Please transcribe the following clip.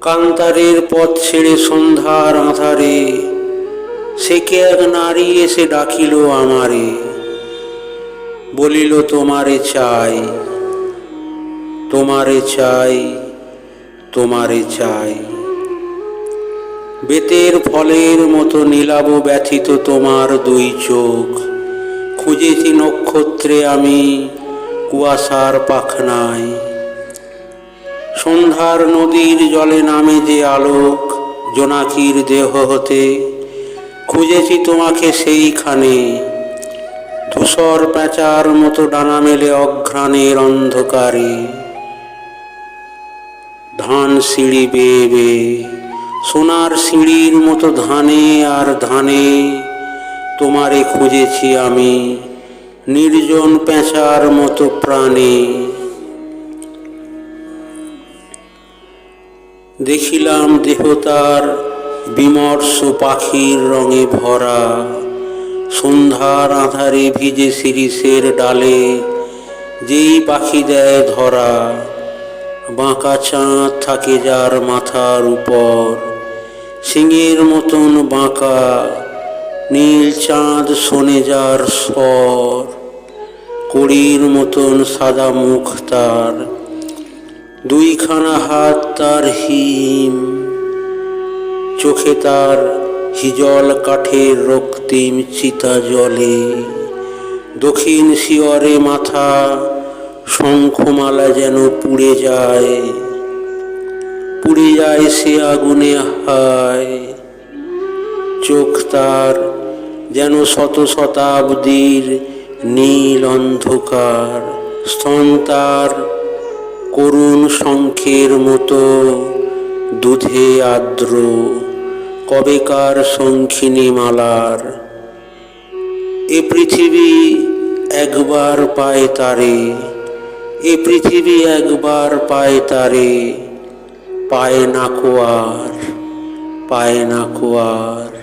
কান্তারের পথ ছেড়ে সন্ধ্যার আধারে। সে কে এক নারী এসে ডাকিল আমারে। বলিল, তোমারে চাই তোমারে চাই তোমারে চাই। বেতের ফলের মতো নীলাব ব্যথিত তোমার দুই চোখ। খুঁজেছি নক্ষত্রে আমি, কুয়াশার পাখনায়। সন্ধ্যার নদীর জলে নামে যে আলোক, জোনাকির দেহ হতে, খুঁজেছি তোমাকে সেইখানে। ধূসর প্যাঁচার মতো ডানা মেলে অঘ্রাণের অন্ধকারে। ধান সিঁড়ি বেয়ে বেয়ে, সোনার সিঁড়ির মতো ধানে আর ধানে, তোমারে খুঁজেছি আমি, নির্জন পেঁচার মতো প্রাণে। দেখিলাম দেহতার বিমর্ষ পাখির রঙে ভরা। সন্ধ্যার আধারে ভিজে শিরিষের ডালে যেই পাখি দেয় ধরা। বাঁকা চাঁদ থাকে যার মাথার উপর। সিংহের মতন বাঁকা, নীল চাঁদ শোনে যার স্বর কড়ির মতন সাদা মুখ তার। দুইখানা হাত তার হিম, চোখে তার হিজল কাঠের রক্তিম চিতা জলে। দক্ষিণ শিয়রে মাথা শঙ্খমালা যেন পুড়ে যায় পুড়ে যায় সে আগুনে হায়। চোখ তার যেন শত শতাব্দীর নীল অন্ধকার, স্তন তার করুণ শঙ্খের মতো দুধে আর্দ্র কবেকার শঙ্খিনী মালার। এ পৃথিবী একবার পায় তারে, এ পৃথিবী একবার পায় তারে, পায় না কোয়ার, পায় না কোয়ার।